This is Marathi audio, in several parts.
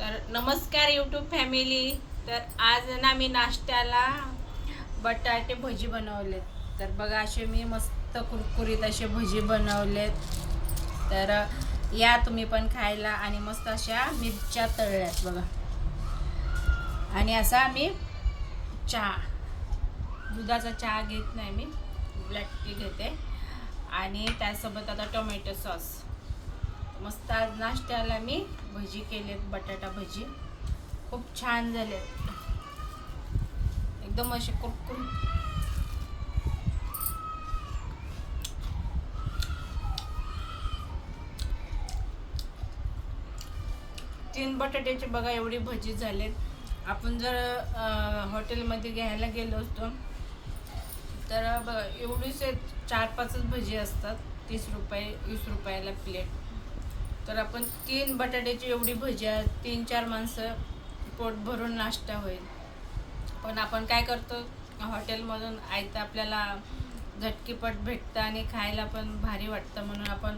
तर नमस्कार यूट्यूब फॅमिली तर आज ना मी नाश्त्याला बटाटे भजी बनवलेत. तर बघा असे मी मस्त कुरकुरीत असे भजी बनवलेत. तर या तुम्ही पण खायला आणि मस्त अशा मिरच्या तळल्यात बघा. आणि असा मी चहा दुधाचा चहा घेत नाही मी ब्लॅक टी घेते. आणि त्यासोबत आता टोमॅटो सॉस. मस्त आज नाश्त्याला मी. भजी केलेत बटाटा भजी. खूप छान झाले. एकदम असे कुरकुर तीन बटाट्याचे बघा एवढी भजी झालेत. आपण जर हॉटेलमध्ये घ्यायला गेलो असतो तर बघा एवढीच चार पाचच भजी असतात. तीस रुपये वीस रुपयाला प्लेट तर आपण तीन बटाट्याची एवढी भजी आहे तीन चार माणसं पोट भरून नाश्ता होईल. पण आपण काय करतो हॉटेलमधून आयतं आपल्याला झटकीपट भेटतं आणि खायला पण भारी वाटतं. म्हणून आपण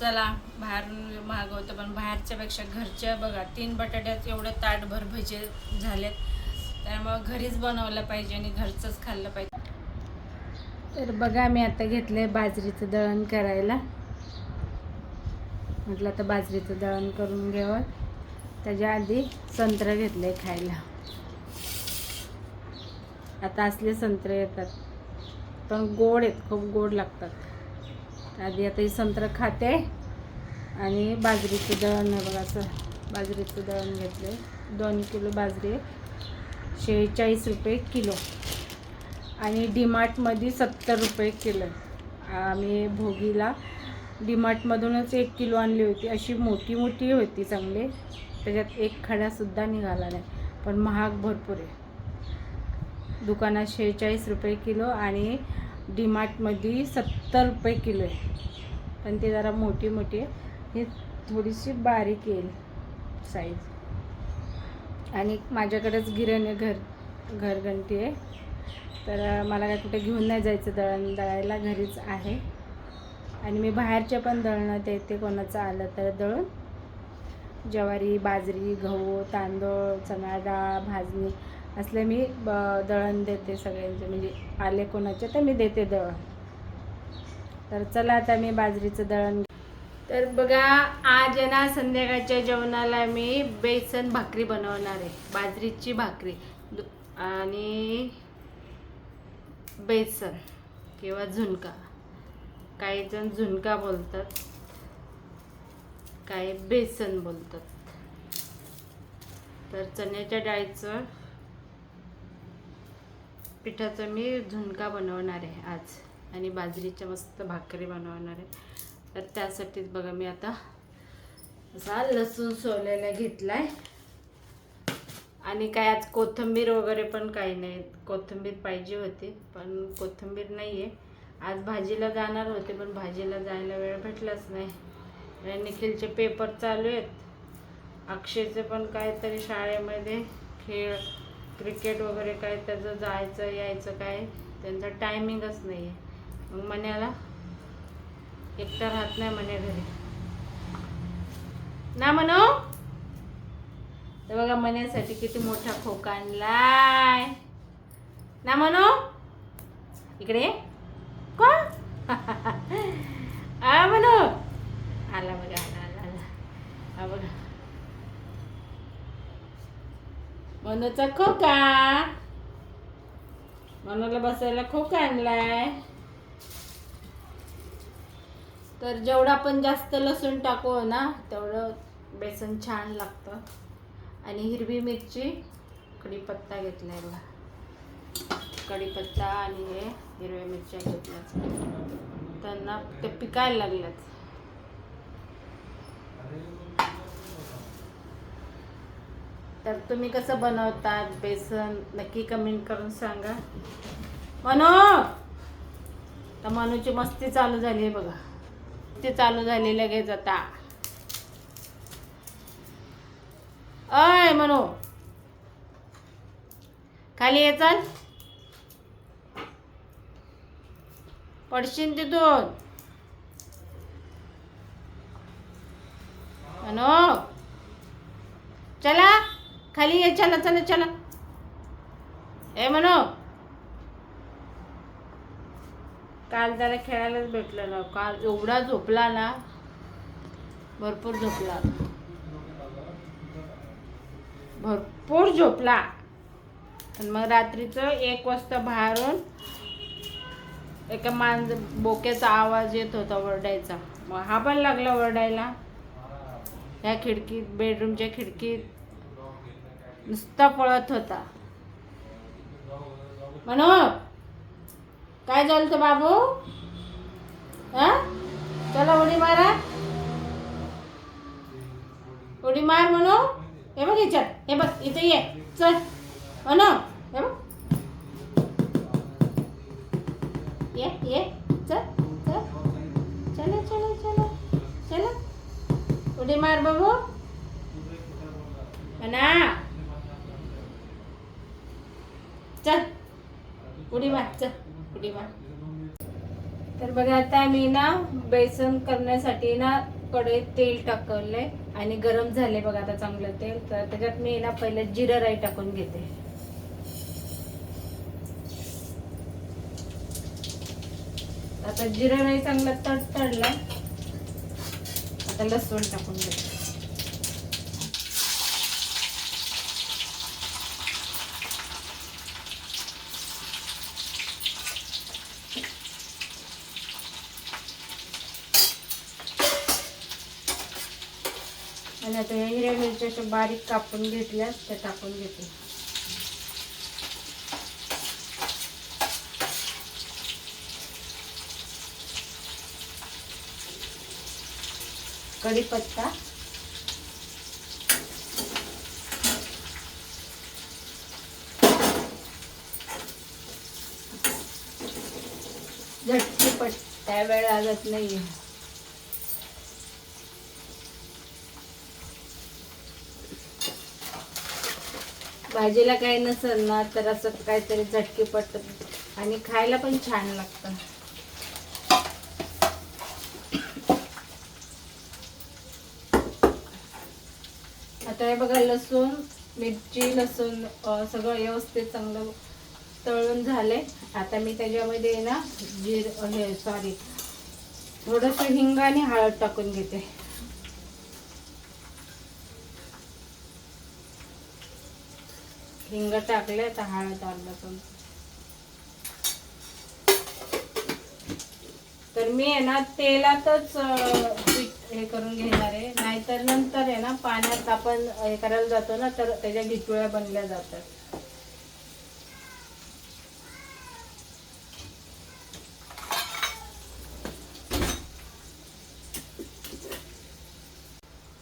चला बाहेरून मागवतो पण बाहेरच्यापेक्षा घरच्या बघा तीन बटाट्यात एवढं ताटभर भजे झालेत. त्यामुळं घरीच बनवलं पाहिजे आणि घरचंच खाल्लं पाहिजे. तर बघा मी आता घेतलं आहे बाजरीचं दळण करायला. म्हटलं आता बाजरीचं दळण करून घ्यावं त्याच्या आधी संत्र आहे खायला. आता असले संत्रे येतात. पण गोड आहेत खूप गोड लागतात. आधी आता ही संत्र खाते आणि बाजरीचं दळण आहे बघा असं. बाजरीचं दळण घेतले दोन किलो बाजरी शेहेचाळीस रुपये किलो. आणि डीमार्टमध्ये सत्तर रुपये किलो आहे. आम्ही भोगीला डीमार्टमधूनच एक किलो आणली होती. अशी मोठी मोठी होती चांगली. त्याच्यात एक खडासुद्धा निघाला नाही. पण महाग भरपूर आहे. दुकानात शेहेचाळीस रुपये किलो आणि डीमार्टमध्ये सत्तर रुपये किलो आहे. पण ते जरा मोठी मोठी आहे. ही थोडीशी बारीक येईल साईज आणि माझ्याकडेच गिरण आहे घर घरघंटी आहे. तर मला काय कुठे घेऊन नाही जायचं. दळण दळायला घरीच आहे. आणि मी बाहेरच्या पण दळणं देते कोणाचं आलं तर दळून. ज्वारी बाजरी गहू तांदूळ चणा डाळ भाजणी असले मी ब दळण देते सगळ्यांचे. म्हणजे आले कोणाचे तर मी देते दळण. तर चला आता मी बाजरीचं दळण तर बघा आज आहे ना संध्याकाळच्या जेवणाला मी बेसन भाकरी बनवणार आहे. बाजरीची भाकरी. दु- आणि बेसन किंवा झुणका. काही जण झुणका बोलतात काही बेसन बोलतात. तर चण्याच्या डाळीचं पिठाचं मी झुणका बनवणार आहे आज आणि बाजरीच्या मस्त भाकरी बनवणार आहे. तर त्यासाठीच बघा मी आता असा लसूण सोल्याला घेतला आहे आणि काय आज कोथिंबीर वगैरे पण काही नाही. कोथिंबीर पाहिजे होती पण कोथिंबीर नाही आहे आज भाजीला जाणार होते पण भाजीला जायला वेळ भेटलाच नाही. आणि निखिलचे पेपर चालू आहेत. अक्षयचे पण काहीतरी शाळेमध्ये खेळ क्रिकेट वगैरे काय त्याचं जायचं यायचं काय त्यांचा टायमिंगच नाही आहे मग मण्याला एकटा राहत नाही म्हणे घरी. ना म्हणू तर बघा मण्यासाठी किती मोठा खोका आणलाय. ना म्हणू इकडे आ म्हणू. आला बघा आला आला आला. हा बघा. मनूचा खोका. मनूला बसायला खोका आणलाय. तर जेवढा आपण जास्त लसूण टाकू ना तेवढं बेसन छान लागतं. आणि हिरवी मिरची कढीपत्ता घेतलाय बघा. कढीपत्ता आणि हे हिरव्या मिरच्या घेतल्या. त्यांना ते पिकायला लागल्यात. तर तुम्ही कसं बनवतात? बेसन नक्की कमेंट करून सांगा. मनू! तर मनूची मस्ती चालू झाली आहे बघा. ते चालू झाली लगेच आता. अय मनू! खाली ये चल पडशील तिथून. अनो चला खाली ये चला चला चला. ए म्हणू काल त्याला खेळायलाच भेटलं ना काल एवढा झोपला ना भरपूर झोपला. भरपूर झोपला. आणि मग रात्रीचं एक वाजता बाहेरून एका मांज बोक्याचा आवाज येत होता ओरडायचा. मग हा पण लागला ओरडायला. ह्या खिडकीत बेडरूमच्या खिडकीत. नुसता पळत होता. म्हणू काय झालं तर बाबू? हा? चला उडी मारा. उडी मार म्हणू हे बघ याच्यात. हे बघ इथे ये. चल. म्हणू ये ये चल चल चला चला चला चला। उडी मार बाबू। ना चल उडी मार चल उडी मार। तर बघा आता मी ना बेसन करण्यासाठी ना कडे तेल टाकलंय आणि गरम झाले बघा आता चांगलं तेल. तर त्याच्यात मी ना पहिले जिरं राई टाकून घेते. आता जिरा नाही चांगला तट तडलाय आता लसूण टाकून घेते आणि आता या हिरव्या मिरच्या बारीक कापून घेतल्या त्या टाकून घेते. कढीपत्ता. झटकी त्या वेळ लागत नाहीये. भाजीला काही नसेल ना तर असं काहीतरी झटकीपट आणि खायला पण छान लागतं. आता हे बघा लसूण मिरची लसूण सगळं व्यवस्थित चांगलं तळून झाले आता मी त्याच्यामध्ये ना जीर हे सॉरी थोडंसं हिंग आणि हळद टाकून घेते. हिंग टाकले आता हळद आलं पण तर मी आहे ना तेलातच हे करून घेणार आहे. नाहीतर नंतर आहे ना पाण्यात आपण हे करायला जातो ना तर त्याच्या ढिचुळ्या बनल्या जातात.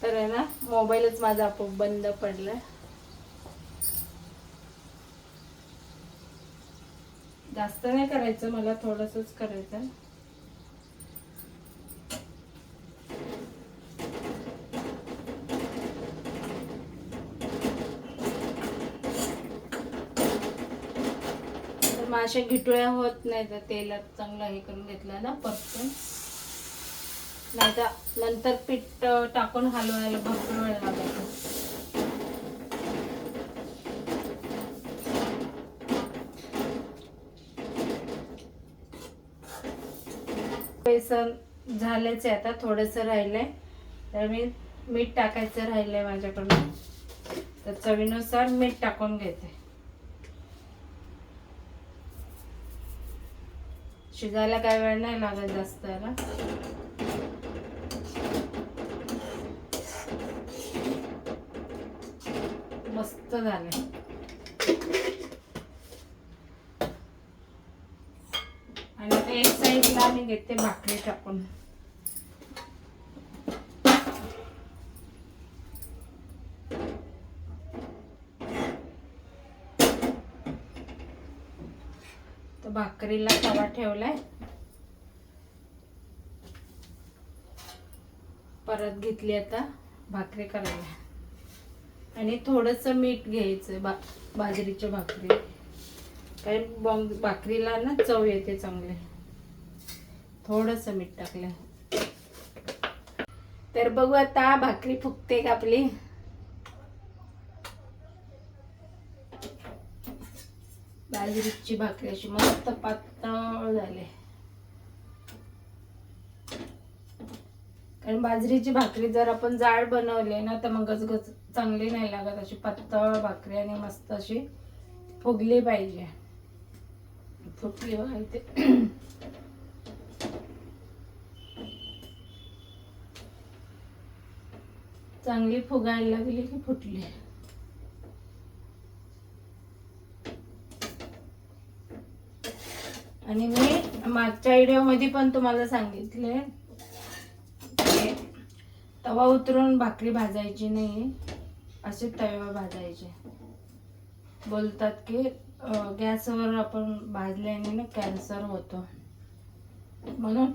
तर आहे ना मोबाईलच माझा आपोआप बंद पडलाय. जास्त नाही करायचं मला थोडंसंच करायचं अशा घिटोळ्या घिटुळ्या होत नाही तर तेलात चांगलं हे करून घेतलं ना परतून. नाही तर नंतर पीठ टाकून हलवायला भरपूर वेळ लागायचा बेसन झालेच आहे आता थोडंसं राहिलंय. तर मी मीठ टाकायचं राहिलंय माझ्याकडून. तर चवीनुसार मीठ टाकून घेते. शिजायला काय वेळ नाही लागत जास्त याला. मस्त झाले. आणि आता एक साईडला मी घेते भाकरी टाकून. भाकरीला तवा ठेवलाय. परत घेतली आता भाकरी करायला. आणि थोडंसं मीठ घ्यायचं बा बाजरीच्या भाकरी. कारण बॉंग भाकरीला ना चव येते चांगले. थोडंसं मीठ टाकलं. तर बघू आता भाकरी फुगते का आपली? बाजरीची भाकरी अशी मस्त पातळ झाले. कारण बाजरीची भाकरी जर आपण जाड बनवली ना तर मग गच चांगली नाही लागत अशी पातळ भाकरी आणि मस्त अशी फुगली पाहिजे. फुटली बघा इथे. चांगली फुगायला लागली की फुटली. आणि मी मागच्या व्हिडिओमध्ये पण तुम्हाला सांगितले तवा उतरून भाकरी भाजायची नाही असे तव्यावर भाजायचे. बोलतात की गॅसवर आपण भाजल्याने ना कॅन्सर होतो. म्हणून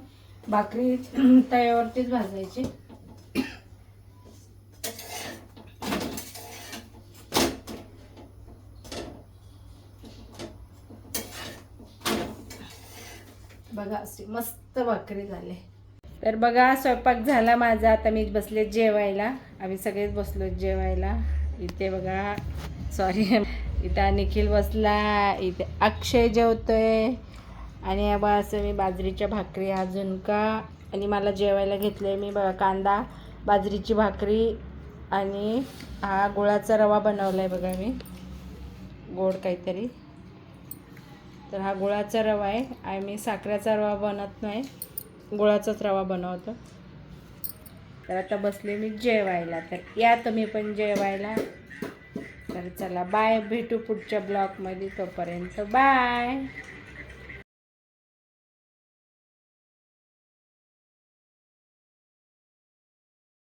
भाकरी तव्यावरतीच भाजायची. बघा अशी मस्त भाकरी झाले. तर बघा स्वयंपाक झाला माझा. आता मी बसले जेवायला. आम्ही सगळेच बसलो जेवायला. इथे बघा सॉरी इथं निखिल बसला. इथे अक्षय जेवतोय. आणि बघा असं मी बाजरीच्या भाकरी अजून का? आणि मला जेवायला घेतले मी. बघा कांदा बाजरीची भाकरी आणि हा गुळाचा रवा बनवला आहे बघा मी. गोड काहीतरी. तर हा गुळाचा रवा आहे. आणि मी साखरेचा रवा बनत नाही. गुळाचाच रवा बनवतो. तर आता बसले मी जेवायला. तर या तुम्ही पण जेवायला. तर चला बाय भेटू पुढच्या ब्लॉगमध्ये तोपर्यंत. बाय